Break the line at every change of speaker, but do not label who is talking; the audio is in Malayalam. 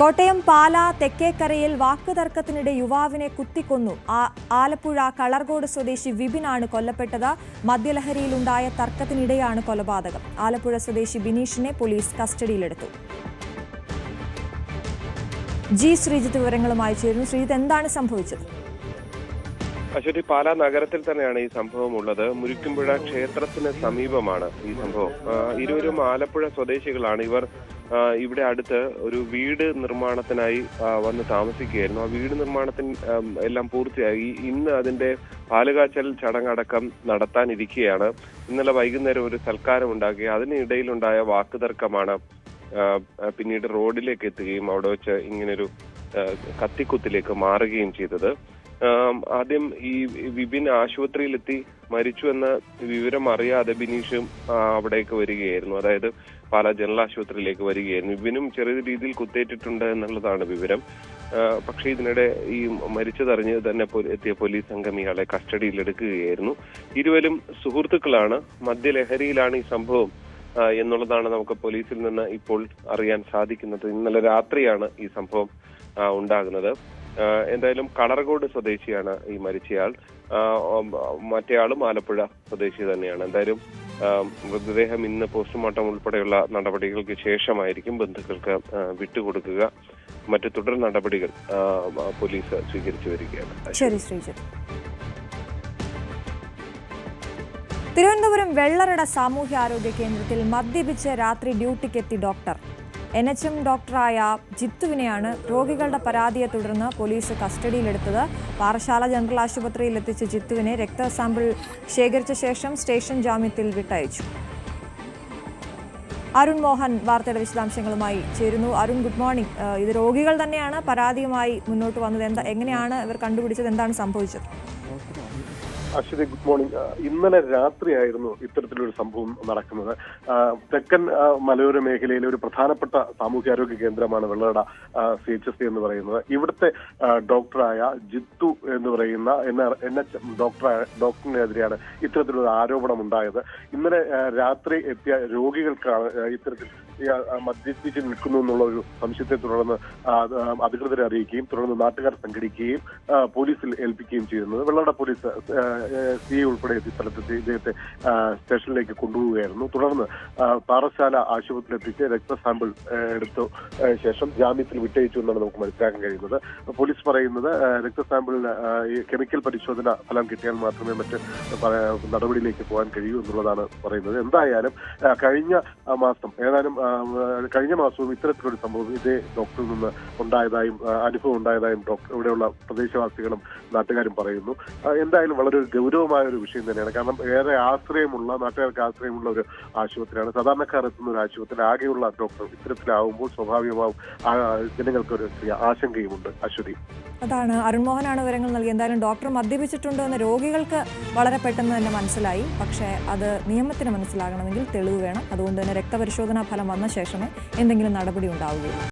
കോട്ടയം പാല തെക്കേക്കരയിൽ വാക്കുതർക്കത്തിനിടെ യുവാവിനെ കുത്തിക്കൊന്നു. ആലപ്പുഴ കളർകോട് സ്വദേശി വിപിനാണ് കൊല്ലപ്പെട്ടത്. മദ്യലഹരിയിലുണ്ടായ തർക്കത്തിനിടെയാണ് കൊലപാതകം. ആലപ്പുഴ സ്വദേശി ബിനീഷിനെ പോലീസ് കസ്റ്റഡിയിലെടുത്തു. ജി ശ്രീജിത്ത് വിവരങ്ങളുമായി ചേരുന്നു. ശ്രീജിത്ത് എന്താണ് സംഭവിച്ചത്?
അശ്വതി പാലാ നഗരത്തിൽ തന്നെയാണ് ഈ സംഭവം ഉള്ളത്. മുരിക്കുമ്പുഴ ക്ഷേത്രത്തിന് സമീപമാണ് ഈ സംഭവം. ഇരുവരും ആലപ്പുഴ സ്വദേശികളാണ്. ഇവർ ഇവിടെ അടുത്ത് ഒരു വീട് നിർമ്മാണത്തിനായി വന്ന് താമസിക്കുകയായിരുന്നു. ആ വീട് നിർമ്മാണത്തിന് എല്ലാം പൂർത്തിയായി. ഇന്ന് അതിന്റെ പാലുകാച്ചൽ ചടങ്ങടക്കം നടത്താനിരിക്കുകയാണ്. ഇന്നലെ വൈകുന്നേരം ഒരു സൽക്കാരം ഉണ്ടാക്കി അതിനിടയിലുണ്ടായ വാക്കുതർക്കമാണ് പിന്നീട് റോഡിലേക്ക് എത്തുകയും അവിടെ വെച്ച് ഇങ്ങനൊരു കത്തിക്കുത്തിലേക്ക് മാറുകയും ചെയ്തത്. ആദ്യം ഈ വിപിൻ ആശുപത്രിയിലെത്തി മരിച്ചു എന്ന വിവരം അറിയാതെ ബിനീഷും അവിടേക്ക് വരികയായിരുന്നു. അതായത് പാലാ ജനറൽ ആശുപത്രിയിലേക്ക് വരികയായിരുന്നു. വിപിനും ചെറിയ രീതിയിൽ കുത്തേറ്റിട്ടുണ്ട് എന്നുള്ളതാണ് വിവരം. പക്ഷേ ഇതിനിടെ ഈ മരിച്ചതറിഞ്ഞ് തന്നെ എത്തിയ പോലീസ് സംഘം ഇയാളെ കസ്റ്റഡിയിലെടുക്കുകയായിരുന്നു. ഇരുവരും സുഹൃത്തുക്കളാണ്. മദ്യലഹരിയിലാണ് ഈ സംഭവം എന്നുള്ളതാണ് നമുക്ക് പോലീസിൽ നിന്ന് ഇപ്പോൾ അറിയാൻ സാധിക്കുന്നത്. ഇന്നലെ രാത്രിയാണ് ഈ സംഭവം ഉണ്ടാകുന്നത്. എന്തായാലും കളർകോട് സ്വദേശിയാണ് ഈ മരിച്ചയാൾ. മറ്റേയാളും ആലപ്പുഴ സ്വദേശി തന്നെയാണ്. എന്തായാലും മൃതദേഹം ഇന്ന് പോസ്റ്റ്മോർട്ടം ഉൾപ്പെടെയുള്ള നടപടികൾക്ക് ശേഷമായിരിക്കും ബന്ധുക്കൾക്ക് വിട്ടുകൊടുക്കുക. മറ്റു തുടർ നടപടികൾ പോലീസ് സ്വീകരിച്ചു വരികയാണ്.
ശരി തിരുവനന്തപുരം വെള്ളറട സാമൂഹ്യ ആരോഗ്യ കേന്ദ്രത്തിൽ മദ്യപിച്ച് രാത്രി ഡ്യൂട്ടിക്കെത്തി ഡോക്ടർ. എൻ എച്ച് എം ഡോക്ടറായ ജിത്തുവിനെയാണ് രോഗികളുടെ പരാതിയെ തുടർന്ന് പോലീസ് കസ്റ്റഡിയിലെടുത്തത്. പാറശാല ജനറൽ ആശുപത്രിയിൽ എത്തിച്ച ജിത്തുവിനെ രക്ത സാമ്പിൾ ശേഖരിച്ച ശേഷം സ്റ്റേഷൻ ജാമ്യത്തിൽ വിട്ടയച്ചു. അരുൺ മോഹൻ വാർത്തയുടെ വിശദാംശങ്ങളുമായി ചേരുന്നു. Arun good morning. ഇത് രോഗികൾ തന്നെയാണ് പരാതിയുമായി മുന്നോട്ട് വന്നത്. എന്താ എങ്ങനെയാണ് ഇവർ കണ്ടുപിടിച്ചത്? എന്താണ് സംഭവിച്ചത്?
Aswathy good morning. ഇന്നലെ രാത്രിയായിരുന്നു ഇത്തരത്തിലൊരു സംഭവം നടക്കുന്നത്. തെക്കൻ മലയോര മേഖലയിലെ ഒരു പ്രധാനപ്പെട്ട സാമൂഹ്യാരോഗ്യ കേന്ദ്രമാണ് വെള്ളട സി എച്ച് എസ് എന്ന് പറയുന്നത്. ഇവിടുത്തെ ഡോക്ടറായ ജിത്തു എന്ന് പറയുന്ന എൻ എൻ എച്ച് ഡോക്ടറായ ഡോക്ടറിനെതിരെയാണ് ഇത്തരത്തിലൊരു ആരോപണം ഉണ്ടായത് ഇന്നലെ രാത്രി എത്തിയ രോഗികൾക്കാണ് ഇത്തരത്തിൽ ഇയാൾ, മദ്യപിച്ച് നിൽക്കുന്നു എന്നുള്ള ഒരു സംശയത്തെ തുടർന്ന് അധികൃതരെ അറിയിക്കുകയും തുടർന്ന് നാട്ടുകാർ സംഘടിക്കുകയും പോലീസിൽ ഏൽപ്പിക്കുകയും ചെയ്യുന്നത്. വെള്ളട പോലീസ് സി ഐ ഉൾപ്പെടെ എത്തി സ്ഥലത്തെത്തി ഇദ്ദേഹത്തെ സ്റ്റേഷനിലേക്ക് കൊണ്ടുപോവുകയായിരുന്നു. തുടർന്ന് പാറശാല ആശുപത്രിയിലെത്തിച്ച് രക്ത സാമ്പിൾ ആ, എടുത്ത ശേഷം ജാമ്യത്തിൽ വിട്ടയച്ചു എന്നാണ് നമുക്ക് മനസ്സിലാക്കാൻ കഴിയുന്നത്. പോലീസ് പറയുന്നത് രക്ത രക്തസാമ്പിളിന് കെമിക്കൽ പരിശോധന ഫലം കിട്ടിയാൽ മാത്രമേ മറ്റ് നടപടിയിലേക്ക് പോകാൻ കഴിയൂ എന്നുള്ളതാണ് പറയുന്നത്. എന്തായാലും കഴിഞ്ഞ മാസം ഏതാനും കഴിഞ്ഞ മാസവും ഇത്തരത്തിലൊരു സംഭവം ഇതേ ഡോക്ടറിൽ നിന്ന് ഉണ്ടായതായും അനുഭവം ഉണ്ടായതായും ഡോക്ടർ ഇവിടെയുള്ള പ്രദേശവാസികളും നാട്ടുകാരും പറയുന്നു. എന്തായാലും വളരെ ഒരു ഗൗരവമായ ഒരു വിഷയം തന്നെയാണ്. കാരണം ഏറെ ആശ്രയമുള്ള നാട്ടുകാർക്ക് ആശ്രയമുള്ള ഒരു ആശുപത്രിയാണ്. സാധാരണക്കാർ എത്തുന്ന ഒരു ആശുപത്രി. ആകെയുള്ള ഡോക്ടർ ഇത്തരത്തിലാവുമ്പോൾ സ്വാഭാവികമാവും ജനങ്ങൾക്കൊരു ചെറിയ ആശങ്കയുമുണ്ട്. അശ്വതി.
അതാണ്. അരുൺമോഹനാണ് വിവരങ്ങൾ നൽകി എന്തായാലും ഡോക്ടർ മദ്യപിച്ചിട്ടുണ്ടോ എന്ന് രോഗികൾക്ക് വളരെ പെട്ടെന്ന് തന്നെ മനസ്സിലായി. പക്ഷേ അത് നിയമത്തിന് മനസ്സിലാകണമെങ്കിൽ തെളിവ് വേണം. അതുകൊണ്ട് തന്നെ രക്തപരിശോധനാ ഫലം വന്ന ശേഷമേ എന്തെങ്കിലും നടപടി ഉണ്ടാവുകയുള്ളൂ.